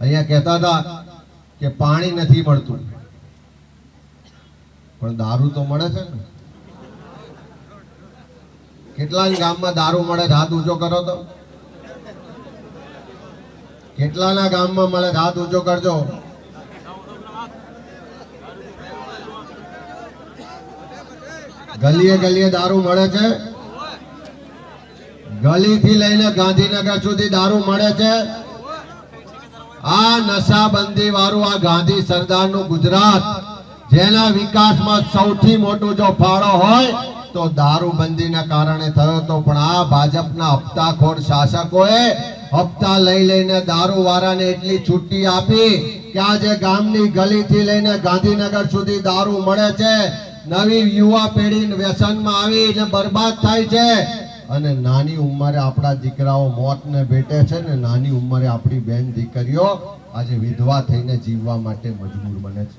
અહીંયા કહેતા હતા કે પાણી નથી મળતું. પણ દારૂ તો મળે છે ને. કેટલા ગામમાં દારૂ મળે? હાથ ઊંચો કરો તો. કેટલાના ગામમાં મળે હાથ ઊંચો કરજો. ગલીએ ગલીએ દારૂ મળે છે. ગલીથી લઈને ગાંધીનગર સુધી દારૂ મળે છે. આ નશાબંધી વાળું આ ગાંધી સરદારનું ગુજરાત, જેના વિકાસમાં સૌથી મોટો જો ફાળો હોય, તો દારૂબંધીના કારણે થયો હતો પણ આ ભાજપના હપ્તાખોર શાસકોએ હપ્તા લઈ લઈને દારૂ વાળાને એટલી છુટ્ટી આપી કે આજે ગામની ગલીથી લઈને ગાંધીનગર સુધી દારૂ મળે છે. નવી યુવા પેઢી વ્યસનમાં આવીને બરબાદ થાય છે. અને નાની ઉંમરે આપણા દીકરાઓ મોતને ભેટે છે ને નાની ઉંમરે આપણી બેન દીકરીઓ આજે વિધવા થઈને જીવવા માટે મજબૂર બને છે.